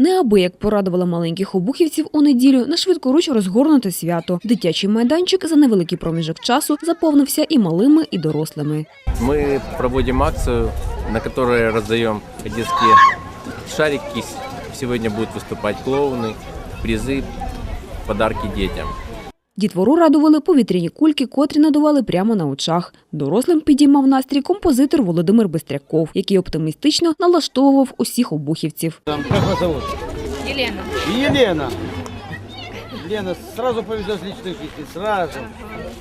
Неабияк порадувала маленьких обухівців у неділю на швидкоруч розгорнуте свято. Дитячий майданчик за невеликий проміжок часу заповнився і малими, і дорослими. Мы проводим акцию, на которой раздаем детские шарики. Сегодня будут выступать клоуны, призы, подарки детям. Дітвору радували повітряні кульки, котрі надували прямо на очах. Дорослим підіймав настрій композитор Володимир Бистряков, який оптимістично налаштовував усіх обухівців. Как вас зовут? Елена. Елена. Лена, сразу повезет личной жизни, сразу.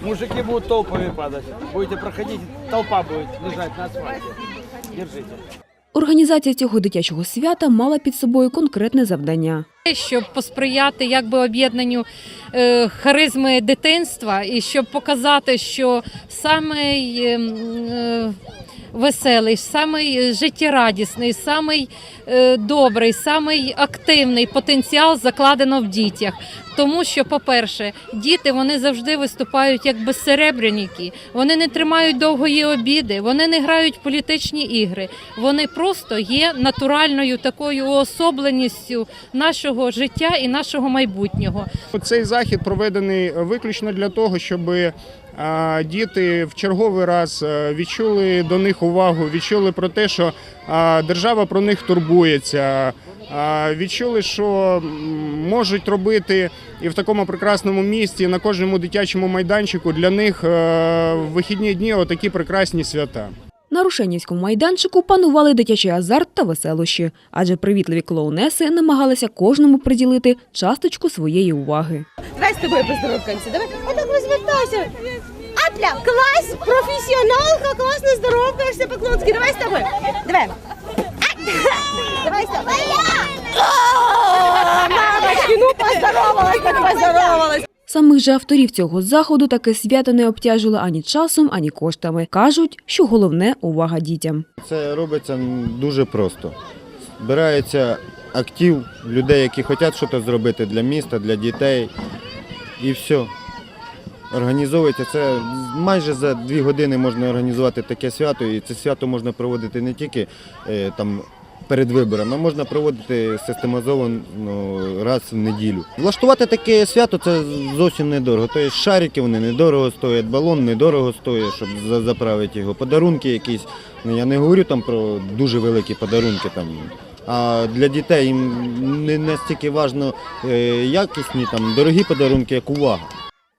Мужики будут толпами падать. Будете проходить, толпа будет лежать на асфальте. Держите. Організація цього дитячого свята мала під собою конкретне завдання. Щоб посприяти якби об'єднанню е, харизми дитинства і щоб показати, що саме ем, е, веселий, самий життєрадісний, самий е, добрий, самий активний потенціал закладено в дітях. Тому що, по-перше, діти вони завжди виступають як безсеребряніки, вони не тримають довгої обіди, вони не грають в політичні ігри. Вони просто є натуральною такою уособленістю нашого життя і нашого майбутнього. Цей захід проведений виключно для того, щоб е, діти в черговий раз е, відчули до них увагу, відчули про те, що держава про них турбується, відчули, що можуть робити і в такому прекрасному місті на кожному дитячому майданчику для них е, вихідні дні отакі прекрасні свята. На Рушенівському майданчику панували дитячий азарт та веселощі, адже привітливі клоунеси намагалися кожному приділити часточку своєї уваги. Давай з тобою поздоровкаємося. Давай. Отак розвертайся. Апля, клас, професіоналка, класно здоровкаєшся по-клонськи. Давай з тобою. Давай. Давай з тобою. Мамочки, ну поздоровалась, так поздоровалась. Самих же авторів цього заходу таке свято не обтяжило ані часом, ані коштами. Кажуть, що головне увага дітям. Це робиться дуже просто. Збирається актив людей, які хочуть щось зробити для міста, для дітей. І все. Організовується це майже за дві години можна організувати таке свято, і це свято можна проводити не тільки е, там. Перед виборами можна проводити систематизовано раз в неділю. Влаштувати таке свято це зовсім недорого. Тобто шарики вони недорого стоять, балон недорого стоїть, щоб заправити його. Подарунки якісь. Ну я не говорю там про дуже великі подарунки там. А для дітей їм не настільки важливо якісні там дорогі подарунки, як увага.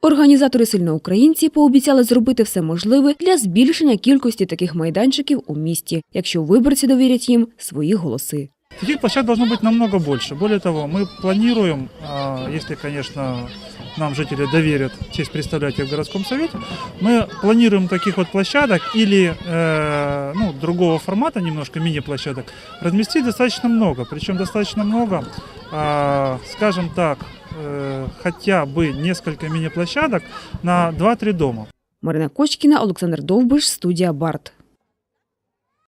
Організатори сильноукраїнці пообіцяли зробити все можливе для збільшення кількості таких майданчиків у місті, якщо виборці довірять їм свої голоси. Таких площадок должно быть намного больше. Более того, мы планируем, а, если, конечно, нам жители доверят честь представлять их в городском совете, мы планируем таких вот площадок или э, ну, другого формата, немножко мини-площадок, разместить достаточно много. Причем достаточно много, а, скажем так, э, хотя бы несколько мини-площадок на 2-3 дома. Марина Кочкіна, Олександр Довбиш, студія Барт.